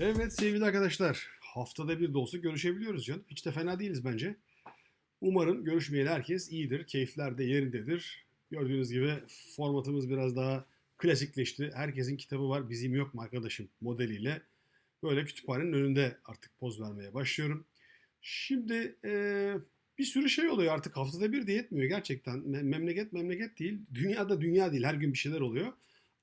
Evet sevgili arkadaşlar, haftada bir de olsa görüşebiliyoruz canım. Hiç de fena değiliz bence. Umarım görüşmeyeli herkes iyidir, keyifler de yerindedir. Gördüğünüz gibi formatımız biraz daha klasikleşti. Herkesin kitabı var, bizim yok mu arkadaşım modeliyle. Böyle kütüphanenin önünde artık poz vermeye başlıyorum. Şimdi eee, bir sürü şey oluyor artık haftada bir de yetmiyor gerçekten. Me- Memleket memleket değil, dünyada dünya değil, her gün bir şeyler oluyor.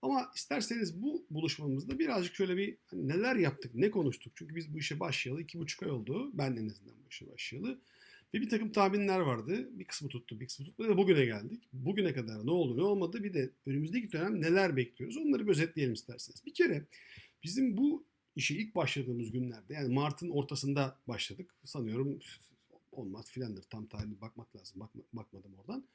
Ama isterseniz bu buluşmamızda birazcık şöyle bir hani neler yaptık, ne konuştuk? Çünkü biz bu işe başlayalı iki buçuk ay oldu. Ben en azından bu işe başlayalı. Ve bir takım tahminler vardı. Bir kısmı tuttu, bir kısmı tutmadı ve bugüne geldik. Bugüne kadar ne oldu, ne olmadı bir de önümüzdeki dönem neler bekliyoruz onları bir özetleyelim isterseniz. Bir kere bizim bu işe ilk başladığımız günlerde yani Mart'ın ortasında başladık. Sanıyorum olmaz filandır tam tarihine bakmak lazım. Bakma- bakmadım oradan.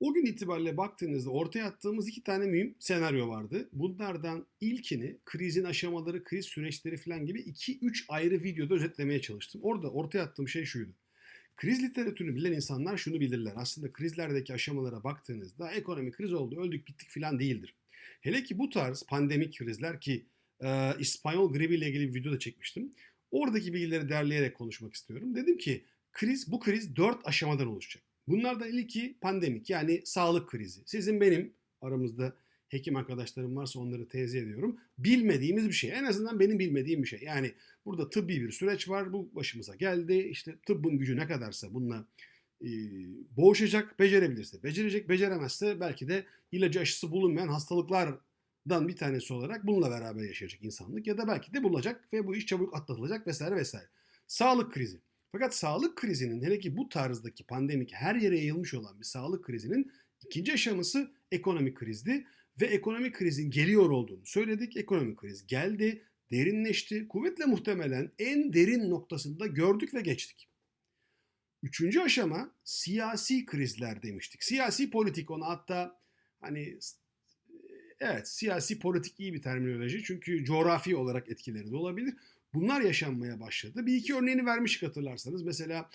O gün itibariyle baktığınızda ortaya attığımız iki tane mühim senaryo vardı. Bunlardan ilkini krizin aşamaları, kriz süreçleri falan gibi 2-3 ayrı videoda özetlemeye çalıştım. Orada ortaya attığım şey şuydu. Kriz literatürünü bilen insanlar şunu bilirler. Aslında krizlerdeki aşamalara baktığınızda ekonomi kriz oldu, öldük, bittik falan değildir. Hele ki bu tarz pandemik krizler ki e, İspanyol gribi ile ilgili bir video da çekmiştim. Oradaki bilgileri derleyerek konuşmak istiyorum. Dedim ki kriz bu kriz 4 aşamadan oluşacak. Bunlardan ilki pandemik yani sağlık krizi. Sizin benim aramızda hekim arkadaşlarım varsa onları tenzih ediyorum. Bilmediğimiz bir şey. En azından benim bilmediğim bir şey. Yani burada tıbbi bir süreç var. Bu başımıza geldi. İşte tıbbın gücü ne kadarsa bununla e, boğuşacak, becerebilirse becerecek, beceremezse belki de ilacı aşısı bulunmayan hastalıklardan bir tanesi olarak bununla beraber yaşayacak insanlık ya da belki de bulacak ve bu iş çabuk atlatılacak vesaire vesaire. Sağlık krizi. Fakat sağlık krizinin hele ki bu tarzdaki pandemik her yere yayılmış olan bir sağlık krizinin ikinci aşaması ekonomik krizdi ve ekonomik krizin geliyor olduğunu söyledik. Ekonomik kriz geldi, derinleşti. Kuvvetle muhtemelen en derin noktasında gördük ve geçtik. Üçüncü aşama siyasi krizler demiştik. Siyasi politik ona hatta hani evet siyasi politik iyi bir terminoloji çünkü coğrafi olarak etkileri de olabilir. Bunlar yaşanmaya başladı. Bir iki örneğini vermiştik hatırlarsanız. Mesela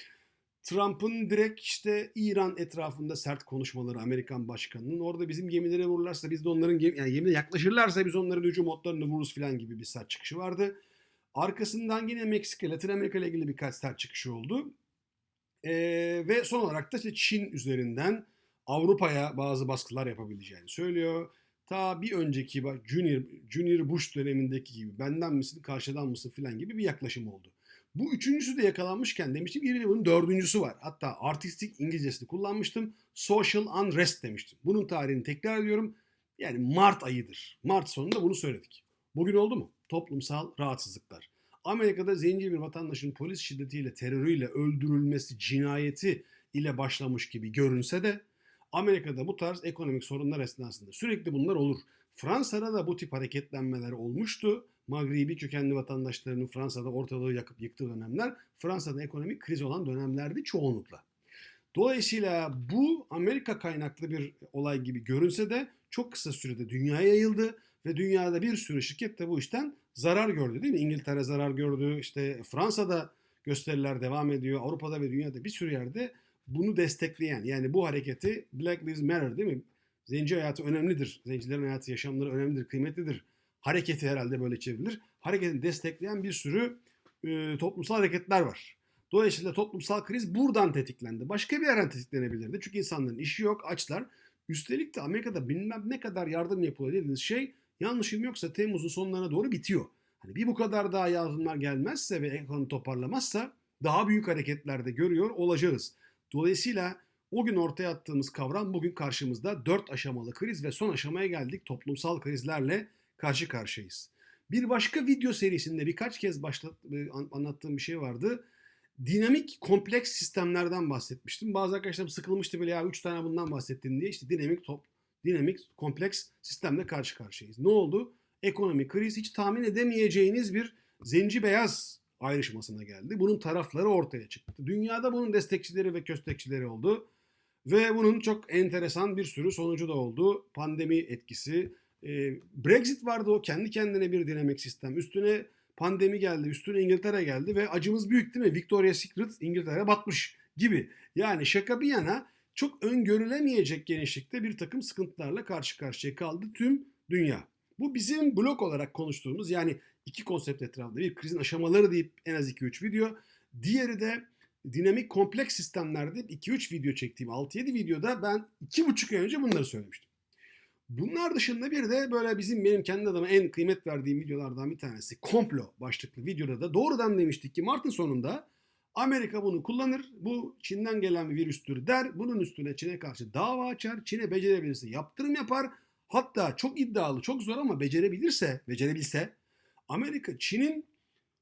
Trump'ın direkt işte İran etrafında sert konuşmaları Amerikan başkanının. Orada bizim gemilere vururlarsa biz de onların gemi, yani gemine yaklaşırlarsa biz onların hücum modlarını vururuz falan gibi bir sert çıkışı vardı. Arkasından yine Meksika, Latin Amerika ile ilgili birkaç sert çıkışı oldu. Ee, ve son olarak da işte Çin üzerinden Avrupa'ya bazı baskılar yapabileceğini söylüyor. Ta bir önceki bak, Junior, Junior Bush dönemindeki gibi benden misin karşıdan mısın filan gibi bir yaklaşım oldu. Bu üçüncüsü de yakalanmışken demiştim de bunun dördüncüsü var. Hatta artistik İngilizcesini kullanmıştım. Social unrest demiştim. Bunun tarihini tekrar ediyorum. Yani Mart ayıdır. Mart sonunda bunu söyledik. Bugün oldu mu? Toplumsal rahatsızlıklar. Amerika'da zenci bir vatandaşın polis şiddetiyle, terörüyle öldürülmesi, cinayeti ile başlamış gibi görünse de Amerika'da bu tarz ekonomik sorunlar esnasında sürekli bunlar olur. Fransa'da da bu tip hareketlenmeler olmuştu. Magribi kökenli vatandaşlarının Fransa'da ortalığı yakıp yıktığı dönemler Fransa'da ekonomik kriz olan dönemlerdi çoğunlukla. Dolayısıyla bu Amerika kaynaklı bir olay gibi görünse de çok kısa sürede dünyaya yayıldı ve dünyada bir sürü şirket de bu işten zarar gördü değil mi? İngiltere zarar gördü, işte Fransa'da gösteriler devam ediyor, Avrupa'da ve dünyada bir sürü yerde bunu destekleyen yani bu hareketi Black Lives Matter değil mi? Zenci hayatı önemlidir, zencilerin hayatı, yaşamları önemlidir, kıymetlidir. Hareketi herhalde böyle çevrilir. Hareketi destekleyen bir sürü e, toplumsal hareketler var. Dolayısıyla toplumsal kriz buradan tetiklendi. Başka bir yerden tetiklenebilirdi. Çünkü insanların işi yok, açlar. Üstelik de Amerika'da bilmem ne kadar yardım yapılıyor dediğiniz şey yanlışım yoksa Temmuz'un sonlarına doğru bitiyor. Hani bir bu kadar daha yardımlar gelmezse ve ekonomi toparlamazsa daha büyük hareketlerde görüyor olacağız. Dolayısıyla o gün ortaya attığımız kavram bugün karşımızda dört aşamalı kriz ve son aşamaya geldik toplumsal krizlerle karşı karşıyayız. Bir başka video serisinde birkaç kez başlat, anlattığım bir şey vardı dinamik kompleks sistemlerden bahsetmiştim. Bazı arkadaşlarım sıkılmıştı böyle ya 3 tane bundan bahsettin diye. İşte dinamik top, dinamik kompleks sistemle karşı karşıyayız. Ne oldu? Ekonomik kriz hiç tahmin edemeyeceğiniz bir zenci beyaz ayrışmasına geldi. Bunun tarafları ortaya çıktı. Dünyada bunun destekçileri ve köstekçileri oldu. Ve bunun çok enteresan bir sürü sonucu da oldu. Pandemi etkisi. Brexit vardı o kendi kendine bir dinamik sistem. Üstüne pandemi geldi, üstüne İngiltere geldi ve acımız büyük değil mi? Victoria's Secret İngiltere batmış gibi. Yani şaka bir yana çok öngörülemeyecek genişlikte bir takım sıkıntılarla karşı karşıya kaldı tüm dünya. Bu bizim blok olarak konuştuğumuz yani iki konsept etrafında bir krizin aşamaları deyip en az 2-3 video. Diğeri de dinamik kompleks sistemlerde 2-3 video çektiğim 6-7 videoda ben 2,5 ay önce bunları söylemiştim. Bunlar dışında bir de böyle bizim benim kendi adıma en kıymet verdiğim videolardan bir tanesi komplo başlıklı videoda da doğrudan demiştik ki Mart'ın sonunda Amerika bunu kullanır. Bu Çin'den gelen bir virüstür der. Bunun üstüne Çin'e karşı dava açar. Çin'e becerebilirse yaptırım yapar. Hatta çok iddialı, çok zor ama becerebilirse, becerebilse Amerika Çin'in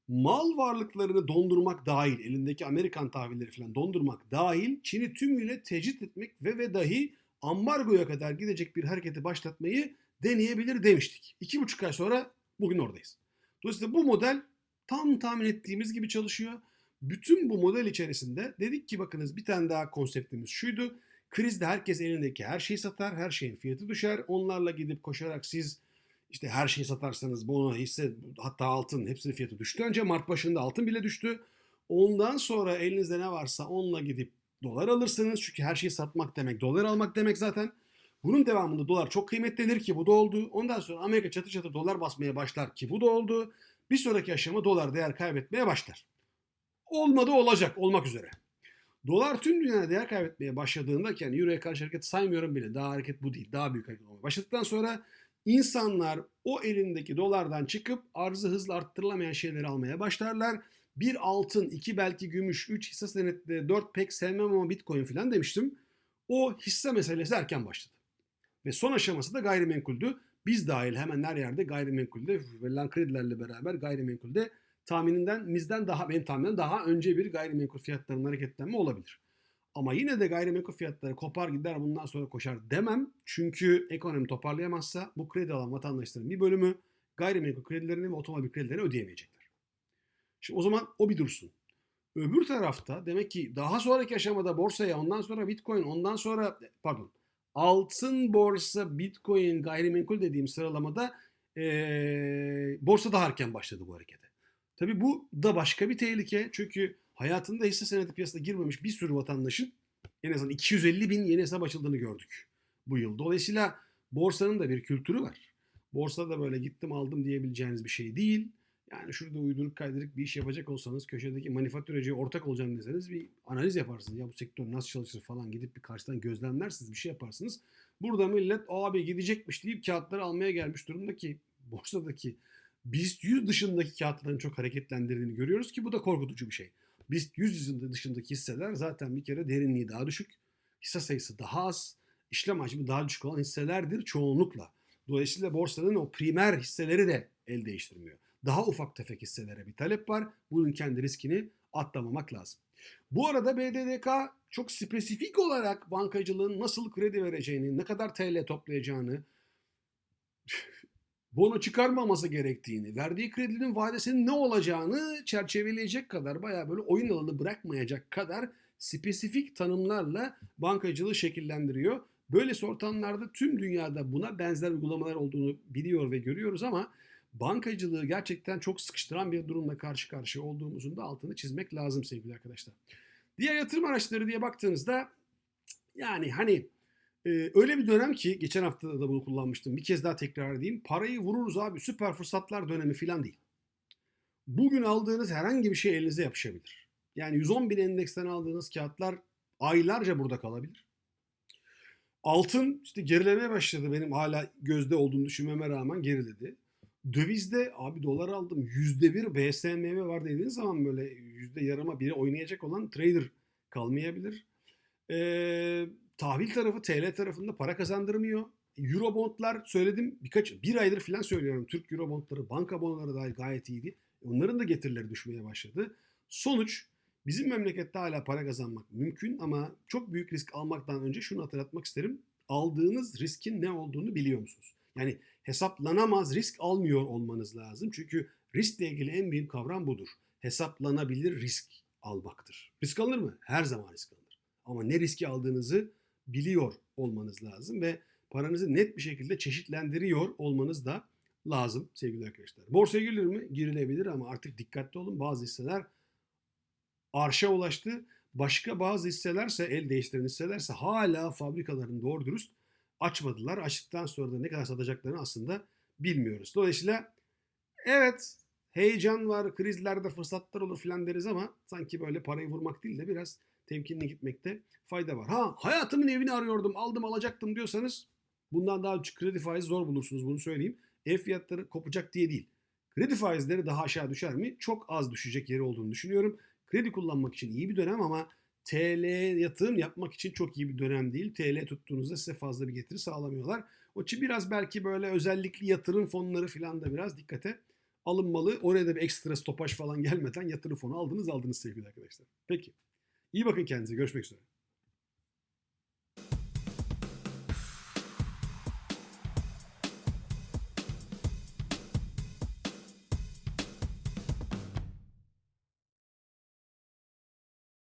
mal varlıklarını dondurmak dahil, elindeki Amerikan tahvilleri falan dondurmak dahil Çin'i tümüyle tecrit etmek ve ve dahi ambargoya kadar gidecek bir hareketi başlatmayı deneyebilir demiştik. İki buçuk ay sonra bugün oradayız. Dolayısıyla bu model tam tahmin ettiğimiz gibi çalışıyor. Bütün bu model içerisinde dedik ki bakınız bir tane daha konseptimiz şuydu. Krizde herkes elindeki her şeyi satar, her şeyin fiyatı düşer. Onlarla gidip koşarak siz işte her şeyi satarsanız bono, hisse hatta altın hepsinin fiyatı düştü. Önce Mart başında altın bile düştü. Ondan sonra elinizde ne varsa onunla gidip dolar alırsınız. Çünkü her şeyi satmak demek dolar almak demek zaten. Bunun devamında dolar çok kıymetlenir ki bu da oldu. Ondan sonra Amerika çatı çatı dolar basmaya başlar ki bu da oldu. Bir sonraki aşama dolar değer kaybetmeye başlar. Olmadı olacak olmak üzere. Dolar tüm dünyada değer kaybetmeye başladığında ki yani Euro'ya karşı hareket saymıyorum bile. Daha hareket bu değil. Daha büyük hareket olmaya başladıktan sonra insanlar o elindeki dolardan çıkıp arzı hızla arttırılamayan şeyleri almaya başlarlar. Bir altın, iki belki gümüş, üç hisse senetleri, dört pek sevmem ama bitcoin falan demiştim. O hisse meselesi erken başladı. Ve son aşaması da gayrimenkuldü. Biz dahil hemen her yerde gayrimenkulde verilen kredilerle beraber gayrimenkulde tahmininden bizden daha benim tahminim daha önce bir gayrimenkul fiyatlarının hareketlenme olabilir. Ama yine de gayrimenkul fiyatları kopar gider bundan sonra koşar demem. Çünkü ekonomi toparlayamazsa bu kredi alan vatandaşların bir bölümü gayrimenkul kredilerini ve otomobil kredilerini ödeyemeyecekler. Şimdi o zaman o bir dursun. Öbür tarafta demek ki daha sonraki aşamada borsaya ondan sonra bitcoin ondan sonra pardon altın borsa bitcoin gayrimenkul dediğim sıralamada ee, borsa daha erken başladı bu harekete. Tabii bu da başka bir tehlike. Çünkü hayatında hisse senedi piyasasına girmemiş bir sürü vatandaşın en azından 250 bin yeni hesap açıldığını gördük bu yıl. Dolayısıyla borsanın da bir kültürü var. Borsada böyle gittim aldım diyebileceğiniz bir şey değil. Yani şurada uyduruk kaydırık bir iş yapacak olsanız köşedeki manifaturacıya ortak olacağını deseniz bir analiz yaparsınız. Ya bu sektör nasıl çalışır falan gidip bir karşıdan gözlemlersiniz bir şey yaparsınız. Burada millet abi gidecekmiş deyip kağıtları almaya gelmiş durumda ki borsadaki BIST 100 dışındaki kağıtların çok hareketlendirdiğini görüyoruz ki bu da korkutucu bir şey. BIST 100 dışındaki hisseler zaten bir kere derinliği daha düşük, hisse sayısı daha az, işlem hacmi daha düşük olan hisselerdir çoğunlukla. Dolayısıyla borsanın o primer hisseleri de el değiştirmiyor. Daha ufak tefek hisselere bir talep var. Bunun kendi riskini atlamamak lazım. Bu arada BDDK çok spesifik olarak bankacılığın nasıl kredi vereceğini, ne kadar TL toplayacağını, bono çıkarmaması gerektiğini, verdiği kredinin vadesinin ne olacağını çerçeveleyecek kadar bayağı böyle oyun alanı bırakmayacak kadar spesifik tanımlarla bankacılığı şekillendiriyor. Böyle ortamlarda tüm dünyada buna benzer uygulamalar olduğunu biliyor ve görüyoruz ama bankacılığı gerçekten çok sıkıştıran bir durumla karşı karşıya olduğumuzun da altını çizmek lazım sevgili arkadaşlar. Diğer yatırım araçları diye baktığınızda yani hani ee, öyle bir dönem ki geçen hafta da bunu kullanmıştım. Bir kez daha tekrar edeyim. Parayı vururuz abi süper fırsatlar dönemi falan değil. Bugün aldığınız herhangi bir şey elinize yapışabilir. Yani 110 bin endeksten aldığınız kağıtlar aylarca burada kalabilir. Altın işte gerilemeye başladı benim hala gözde olduğunu düşünmeme rağmen geriledi. Dövizde abi dolar aldım yüzde bir BSMV var dediğiniz zaman böyle yüzde yarıma biri oynayacak olan trader kalmayabilir. Ee, tahvil tarafı TL tarafında para kazandırmıyor. Eurobondlar söyledim birkaç bir aydır falan söylüyorum. Türk Eurobondları, banka bonoları dahi gayet iyiydi. Onların da getirileri düşmeye başladı. Sonuç bizim memlekette hala para kazanmak mümkün ama çok büyük risk almaktan önce şunu hatırlatmak isterim. Aldığınız riskin ne olduğunu biliyor musunuz? Yani hesaplanamaz risk almıyor olmanız lazım. Çünkü riskle ilgili en büyük kavram budur. Hesaplanabilir risk almaktır. Risk alınır mı? Her zaman risk alınır. Ama ne riski aldığınızı biliyor olmanız lazım ve paranızı net bir şekilde çeşitlendiriyor olmanız da lazım sevgili arkadaşlar. Borsaya girilir mi? Girilebilir ama artık dikkatli olun. Bazı hisseler arşa ulaştı. Başka bazı hisselerse el değiştiren hisselerse hala fabrikaların doğru dürüst açmadılar. Açtıktan sonra da ne kadar satacaklarını aslında bilmiyoruz. Dolayısıyla evet heyecan var, krizlerde fırsatlar olur filan deriz ama sanki böyle parayı vurmak değil de biraz temkinli gitmekte fayda var. Ha hayatımın evini arıyordum, aldım alacaktım diyorsanız bundan daha düşük kredi faizi zor bulursunuz bunu söyleyeyim. Ev fiyatları kopacak diye değil. Kredi faizleri daha aşağı düşer mi? Çok az düşecek yeri olduğunu düşünüyorum. Kredi kullanmak için iyi bir dönem ama TL yatırım yapmak için çok iyi bir dönem değil. TL tuttuğunuzda size fazla bir getiri sağlamıyorlar. O için biraz belki böyle özellikli yatırım fonları falan da biraz dikkate alınmalı. Oraya da bir ekstra stopaj falan gelmeden yatırım fonu aldınız aldınız sevgili arkadaşlar. Peki. İyi bakın kendinize. Görüşmek üzere.